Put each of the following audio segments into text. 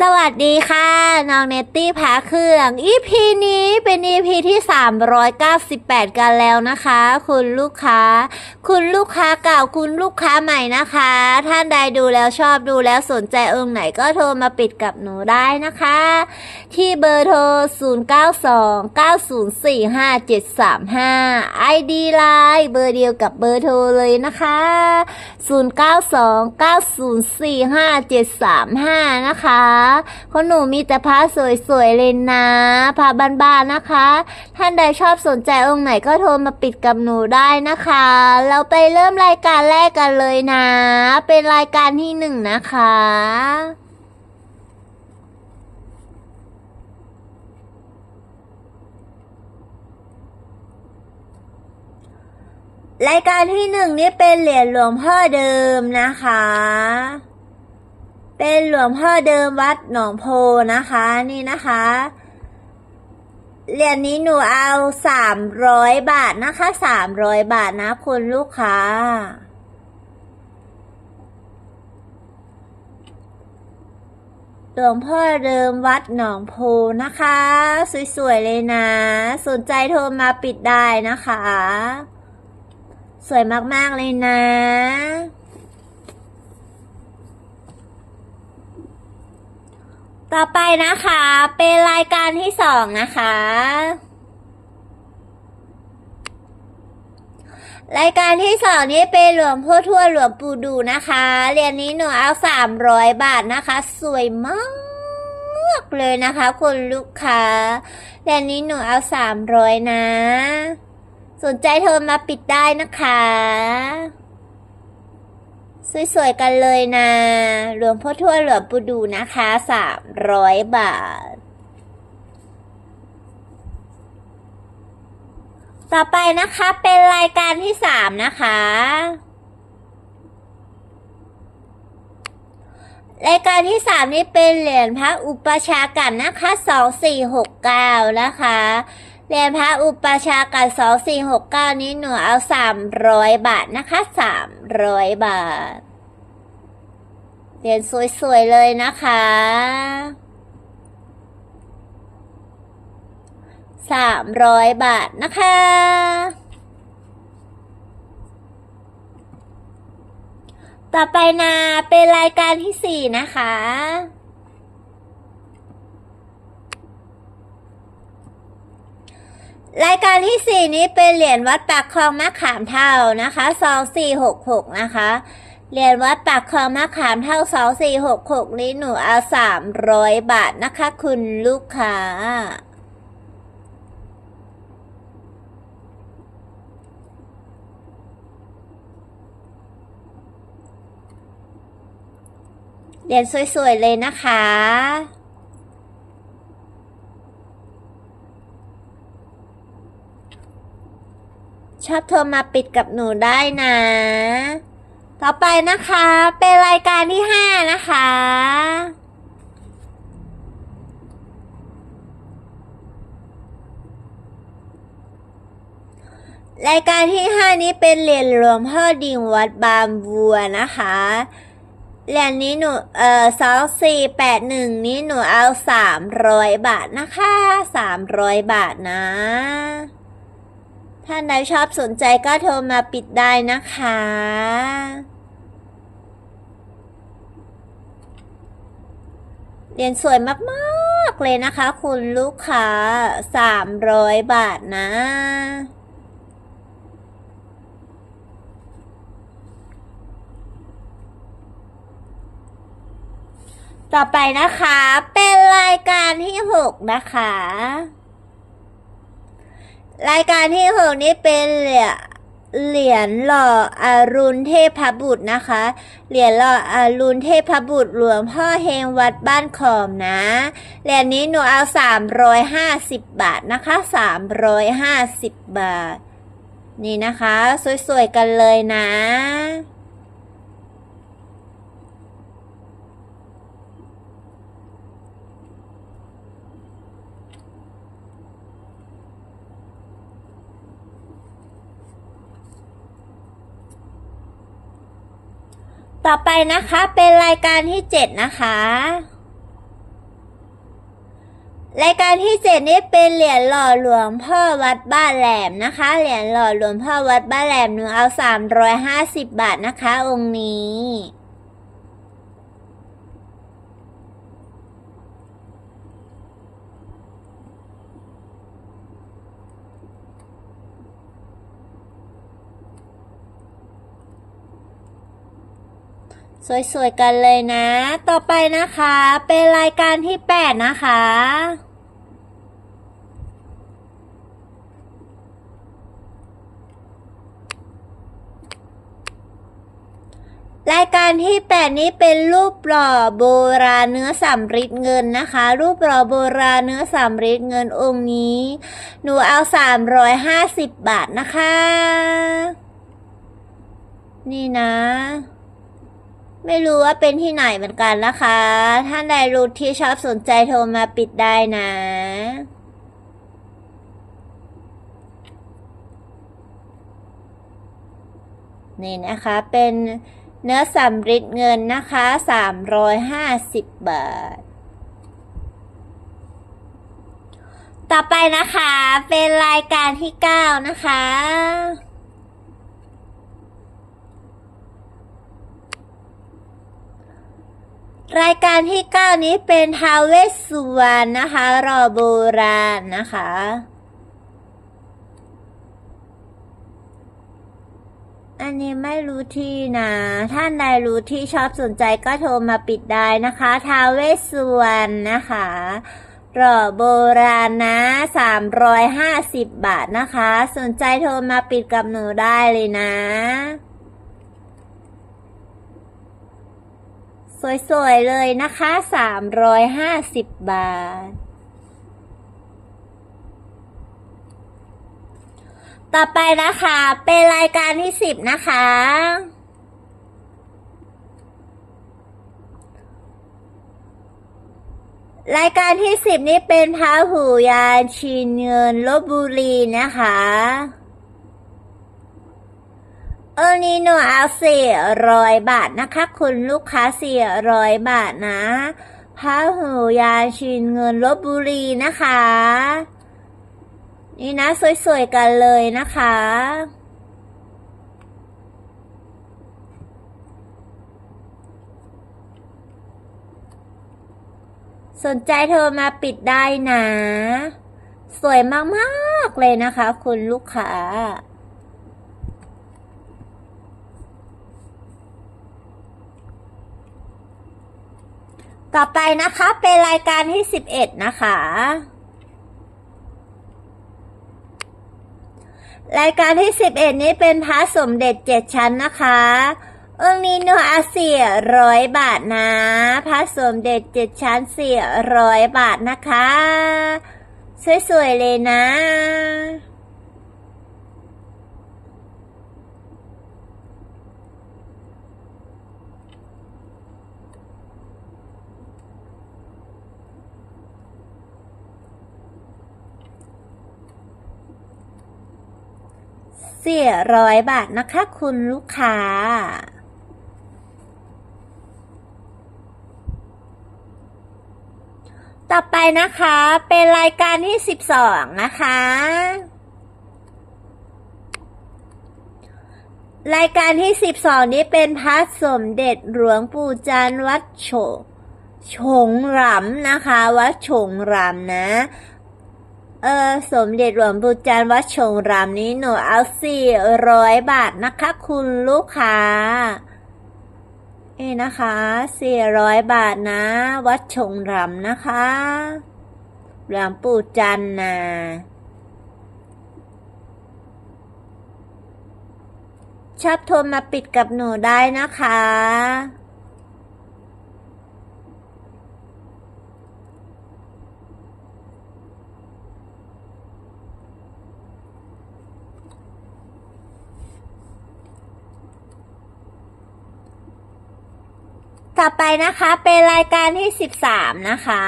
สวัสดีค่ะ น้องเนตตี้พาเครื่อง EP นี้เป็น EP ที่ 398 กันแล้วนะคะ คุณลูกค้า คุณลูกค้าเก่าคุณลูกค้าใหม่นะคะ ท่านใดดูแล้วชอบดูแล้วสนใจองค์ไหนก็โทรมาปิดกับหนูได้นะคะ ที่เบอร์โทร 0929045735 ID ไลน์เบอร์เดียวกับเบอร์โทรเลยนะคะ 0929045735 นะคะคนหนูมีแต่ผ้าสวยๆเลยนะผ้าบ้านๆนะคะ ท่านใดชอบสนใจองค์ไหนก็โทรมาปิดกับหนูได้นะคะ เราไปเริ่มรายการแรกกันเลยนะ เป็นรายการที่หนึ่งนะคะรายการที่หนึ่งนี่เป็นเหรียญหลวงพ่อเดิมนะคะ เป็นหลวงพ่อเดิมวัดหนองโพนะคะ นี่นะคะเหรียญนี้หนูเอาสามร้อยบาทนะคะสามร้อยบาทนะคุณลูกค้า หลวงพ่อเดิมวัดหนองโพนะคะ สวยๆเลยนะ สนใจโทรมาปิดได้นะคะ สวยมากๆเลยนะ ต่อไปนะคะ เป็นรายการที่สองนะคะ รายการที่สองนี้เป็นหลวงพ่อทั่วหลวงปู่ดูนะคะ เรียญนี้หนูเอาสามร้อยบาทนะคะ สวยมากเลยนะคะคุณลูกค้าเรียญนี้หนูเอาสามร้อยนะ สนใจโทรมาปิดได้นะคะ สวยๆกันเลยนะหลวงพ่อทั่วหลวงปู่ดูนะคะสามร้อยบาท ต่อไปนะคะเป็นรายการที่สามนะคะ รายการที่สามนี่เป็นเหรียญพระอุปชากันนะคะสองสี่หกเก้านะคะ เหรียญพระอุปชากันสองสี่หกเก้านี้หนูเอาสามร้อยบาทนะคะสามร้อยบาท เหรียญสวยๆเลยนะคะสามร้อยบาทนะคะต่อไปนะเป็นรายการที่สี่นะคะ รายการที่สี่นี้เป็นเหรียญวัดปากคลองมะขามเท่านะคะสองสี่หกหกนะคะเหรียญวัดปากคลองมะขามเท่าสองสี่หกหกนี้หนูเอาสามร้อยบาทนะคะคุณลูกค้าเหรียญสวยๆเลยนะคะ ชอบโทรมาปิดกับหนูได้นะ ต่อไปนะคะ เป็นรายการที่ห้านะคะ รายการที่ห้านี้เป็นเหรียญหลวงพ่อดิ่งวัดบางบัวนะคะเหรียญนี้หนูเอ่อสองสี่แปดหนึ่งนี้หนูเอาสามร้อยบาทนะคะสามร้อยบาทนะ ท่านใดชอบสนใจก็โทรมาปิดได้นะคะ เรียญสวยมากๆเลยนะคะ คุณลูกค้าสามร้อยบาทนะต่อไปนะคะ เป็นรายการที่หกนะคะ รายการที่หกนี้เป็นเหรียญเหรียญหล่ออรุณเทพบุตรนะคะ เหรียญหล่ออรุณเทพบุตรหลวงพ่อเฮงวัดบ้านขอมนะ เหรียญนี้หนูเอาสามร้อยห้าสิบบาทนะคะสามร้อยห้าสิบบาท นี่นะคะ สวยๆกันเลยนะ ต่อไปนะคะเป็นรายการที่เจ็ดนะคะ รายการที่เจ็ดนี้เป็นเหรียญหล่อหลวงพ่อวัดบ้านแหลมนะคะ เหรียญหล่อหลวงพ่อวัดบ้านแหลมหนูเอาสามร้อยห้าสิบบาทนะคะ องค์นี้ สวยๆกันเลยนะ ต่อไปนะคะ เป็นรายการที่แปดนะคะ รายการที่แปดนี้เป็นรูปหล่อโบราณเนื้อสำริดเงินนะคะ รูปหล่อโบราณเนื้อสำริดเงินองค์นี้ หนูเอาสามร้อยห้าสิบบาทนะคะ นี่นะ ไม่รู้ว่าเป็นที่ไหนเหมือนกันนะคะ ท่านใดรู้ที่ชอบสนใจโทรมาปิดได้นะนี่นะคะเป็นเนื้อสำริดเงินนะคะ 350 บาท ต่อไปนะคะเป็นรายการที่ 9 นะคะ รายการที่ 9 นี้เป็นทาวเวสสุวรรณนะคะ รอโบราณนะคะ อันนี้ไม่รู้ที่นะ ท่านใดรู้ที่ชอบสนใจก็โทรมาปิดได้นะคะทาวเวสสุวรรณนะคะรอโบราณนะ350 บาทนะคะ สนใจโทรมาปิดกับหนูได้เลยนะ สวยๆเลยนะคะ 350 บาท ต่อไปนะคะ เป็นรายการที่ 10 นะคะ รายการที่ 10 นี้เป็นพระหูยานชินเงินลบบุรีนะคะ ออนี่หนูเอาสี่ร้อยบาทนะคะ คุณลูกค้าสี่ร้อยบาทนะพระหูยาชินเงินลบบุรีนะคะ นี่นะ สวยๆ กันเลยนะคะ สนใจโทรมาปิดได้นะ สวยมาก ๆ เลยนะคะ คุณลูกค้า ต่อไปนะคะเป็นรายการที่11นะคะ รายการที่11นี้เป็นพระสมเด็จเจ็ดชั้นนะคะองค์นี้หนูอาเสี่ร้อยบาทนะพระสมเด็จเจ็ดชั้นสี่ร้อยบาทนะคะ สวยๆเลยนะ สี่ร้อยบาทนะคะคุณลูกค้า ต่อไปนะคะเป็นรายการที่สิบสองนะคะ รายการที่สิบสองนี้เป็นพระสมเด็จหลวงปู่จันทร์วัดโฉงหรำนะคะ วัดฉงหรำนะ เออสมเด็จหลวงปู่จันทร์วัดชงรามนี้หนูเอาสี่ร้อยบาทนะคะคุณลูกค้าเอ้นะคะสี่ร้อยบาทนะ วัดชงรามนะคะหลวงปู่จันทร์นะชอบโทรมาปิดกับหนูได้นะคะ ต่อไปนะคะเป็นรายการที่13นะคะ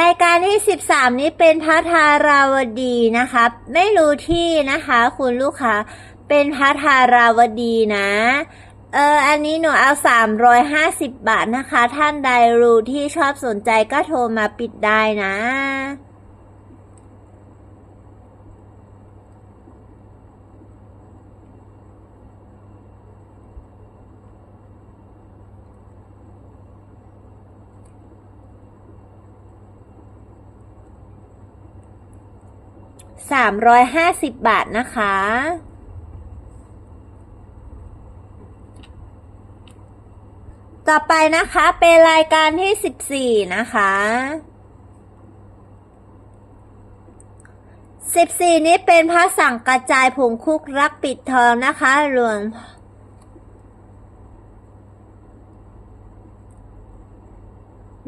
รายการที่13นี้เป็นพระธาราวดีนะคะ ไม่รู้ที่นะคะคุณลูกค้าเป็นพระธาราวดีนะเออ อันนี้หนูเอาสามร้อยห้าสิบบาทนะคะ ท่านใดรู้ที่ชอบสนใจก็โทรมาปิดได้นะ สามร้อยห้าสิบบาทนะคะ ต่อไปนะคะเป็นรายการที่สิบสี่นะคะสิบสี่นี้เป็นพระสั่งกระจายผงคุกรักปิดทองนะคะ หลวง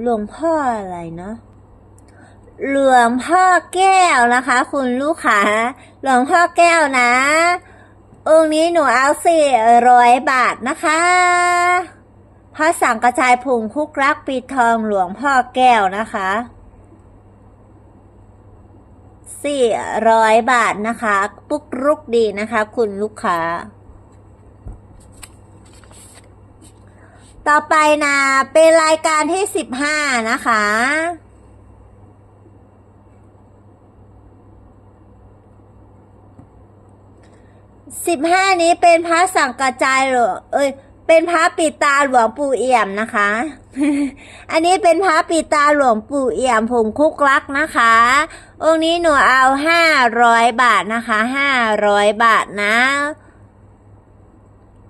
หลวงพ่ออะไรเนาะ หลวงพ่อแก้วนะคะ คุณลูกค้าหลวงพ่อแก้วนะ องค์นี้หนูเอาสี่ร้อยบาทนะคะพระสังกระจายผงคุกรักปีทองหลวงพ่อแก้วนะคะสี่ร้อยบาทนะคะ ปุ๊กรุกดีนะคะ คุณลูกค้า ต่อไปนะ เป็นรายการที่สิบห้านะคะ สิบห้านี้เป็นพระสังกระจายหรอเอ้ยเป็นพระปิตาหลวงปู่เอี่ยมนะคะ อันนี้เป็นพระปิตาหลวงปู่เอี่ยมผงคุกลักนะคะ องค์นี้หนูเอาห้าร้อยบาทนะคะห้าร้อยบาทนะ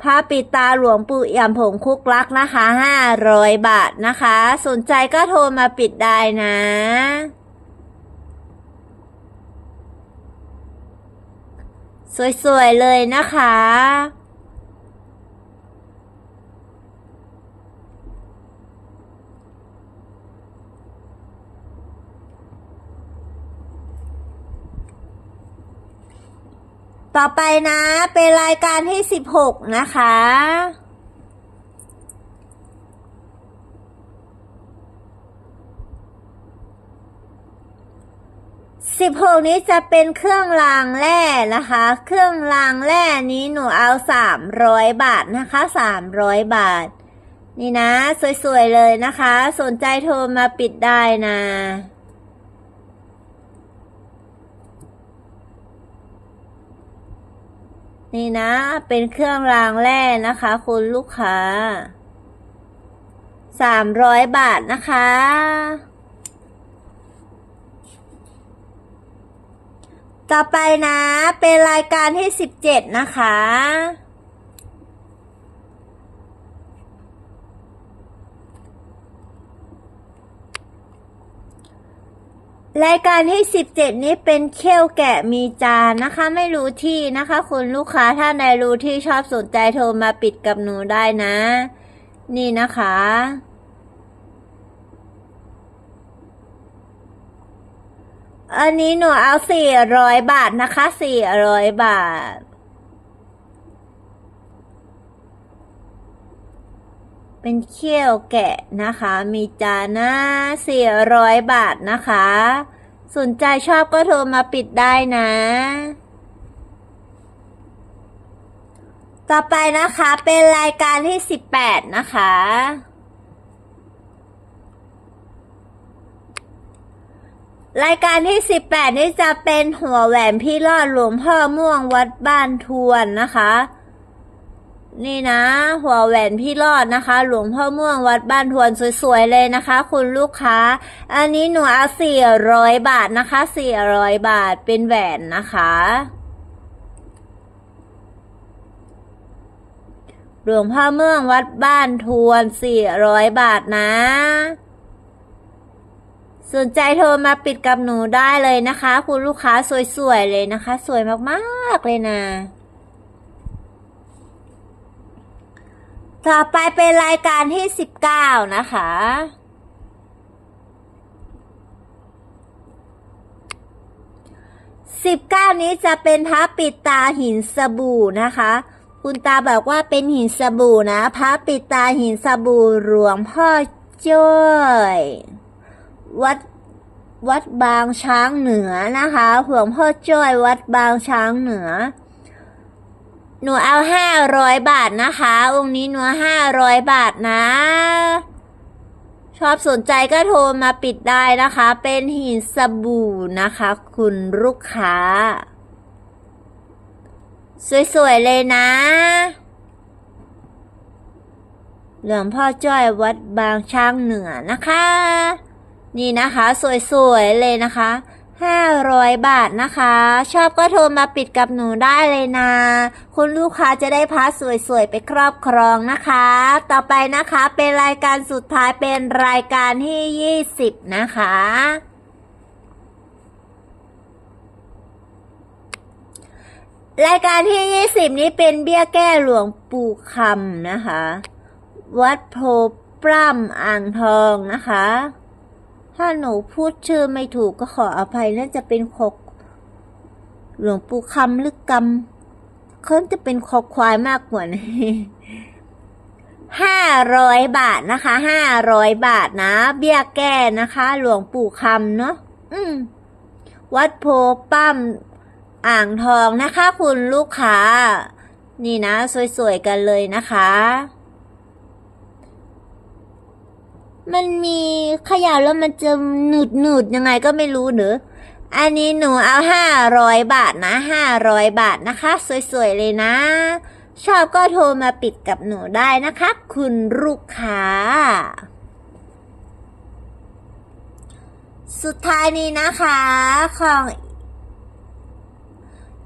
พระปิตาหลวงปู่เอี่ยมผงคุกลักนะคะห้าร้อยบาทนะคะ สนใจก็โทรมาปิดได้นะ สวยๆเลยนะคะ ต่อไปนะ เป็นรายการที่ 16 นะคะ สิบหกนี้จะเป็นเครื่องรางแร่นะคะ เครื่องรางแร่นี้หนูเอาสามร้อยบาทนะคะสามร้อยบาท นี่นะ สวยๆ เลยนะคะ สนใจโทรมาปิดได้นะนี่นะ เป็นเครื่องรางแร่นะคะ คุณลูกค้าสามร้อยบาทนะคะ ต่อไปนะ เป็นรายการที่สิบเจ็ดนะคะ รายการที่สิบเจ็ดนี้เป็นเขี้ยวแกะมีจานนะคะ ไม่รู้ที่นะคะ คุณลูกค้าถ้าในรู้ที่ชอบสนใจโทรมาปิดกับหนูได้นะ นี่นะคะ อันนี้หนูเอาสี่ร้อยบาทนะคะสี่ร้อยบาท เป็นเขี้ยวแกะนะคะ มีจานะสี่ร้อยบาทนะคะ สนใจชอบก็โทรมาปิดได้นะ ต่อไปนะคะเป็นรายการที่สิบแปดนะคะ รายการที่ 18 นี่จะเป็นหัวแหวนพี่รอดหลวงพ่อม่วงวัดบ้านทวนนะคะ นี่นะ หัวแหวนพี่รอดนะคะ หลวงพ่อม่วงวัดบ้านทวนสวยๆเลยนะคะ คุณลูกค้า อันนี้หนูเอา400 บาทนะคะ 400 บาทเป็นแหวนนะคะหลวงพ่อเมืองวัดบ้านทวน400บาทนะ สนใจโทรมาปิดกับหนูได้เลยนะคะ คุณลูกค้าสวยๆเลยนะคะ สวยมากๆเลยนะ ต่อไปเป็นรายการที่19นะคะ19นี้จะเป็นพระปิดตาหินสบู่นะคะ คุณตาบอกว่าเป็นหินสบู่นะ พระปิดตาหินสบู่หลวงพ่อจ้อย วัดวัดบางช้างเหนือนะคะหลวงพ่อจ้อยวัดบางช้างเหนือ หนูเอาห้าร้อยบาทนะคะ องค์นี้หนูห้าร้อยบาทนะ ชอบสนใจก็โทรมาปิดได้นะคะ เป็นหินสบู่นะคะ คุณลูกค้า สวยๆเลยนะหลวงพ่อจ้อยวัดบางช้างเหนือนะคะ นี่นะคะ สวยๆ เลยนะคะ 500 บาทนะคะ ชอบก็โทรมาปิดกับหนูได้เลยนะ คุณลูกค้าจะได้พาสวยๆ ไปครอบครองนะคะ ต่อไปนะคะเป็นรายการสุดท้ายเป็นรายการที่ 20 นะคะรายการที่ 20 นี้เป็นเบี้ยแก้หลวงปู่คำนะคะ วัดโพปร่ำอ่างทองนะคะ ถ้าหนูพูดชื่อไม่ถูกก็ขออภัยน่าจะเป็นคกหลวงปู่คำหรือกำเขาจะเป็นคอควายมากกว่านี้ห้าร้อยบาทนะคะห้าร้อยบาทนะ เบี้ยแก้นะคะ หลวงปู่คำเนาะอืม วัดโพปั้มอ่างทองนะคะ คุณลูกค้า นี่นะ สวยๆกันเลยนะคะ มันมีเขยาแล้วมันจะหนืดหนืดยังไงก็ไม่รู้เนอะอันนี้หนูเอาห้าร้อยบาทนะห้าร้อยบาทนะคะ สวยๆเลยนะ ชอบก็โทรมาปิดกับหนูได้นะคะ คุณลูกค้า สุดท้ายนี้นะคะของ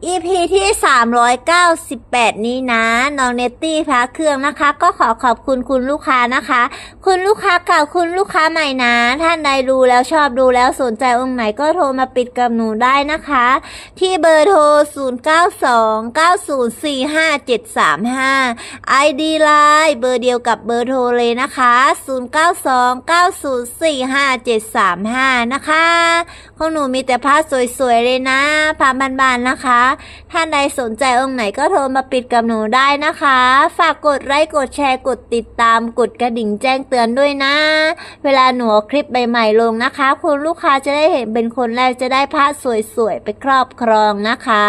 EP ที่ 398 นี้นะน้องเนตตี้พระเครื่องนะคะ ก็ขอขอบคุณคุณลูกค้านะคะ คุณลูกค้าเก่าคุณลูกค้าใหม่นะ ท่านใดดูแล้วชอบดูแล้วสนใจองค์ไหนก็โทรมาปิดกับหนูได้นะคะ ที่เบอร์โทร 0929045735 ID Line เบอร์เดียวกับเบอร์โทรเลยนะคะ 0929045735 นะคะของหนูมีแต่ผ้าสวยๆเลยนะผ้าบานๆนะคะท่านใดสนใจองค์ไหนก็โทรมาปิดกับหนูได้นะคะ ฝากกดไลค์กดแชร์กดติดตามกดกระดิ่งแจ้งเตือนด้วยนะ เวลาหนูคลิปใหม่ๆลงนะคะ คุณลูกค้าจะได้เห็นเป็นคนแรกจะได้ผ้าสวยๆไปครอบครองนะคะ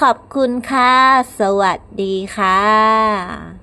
ขอบคุณค่ะ สวัสดีค่ะ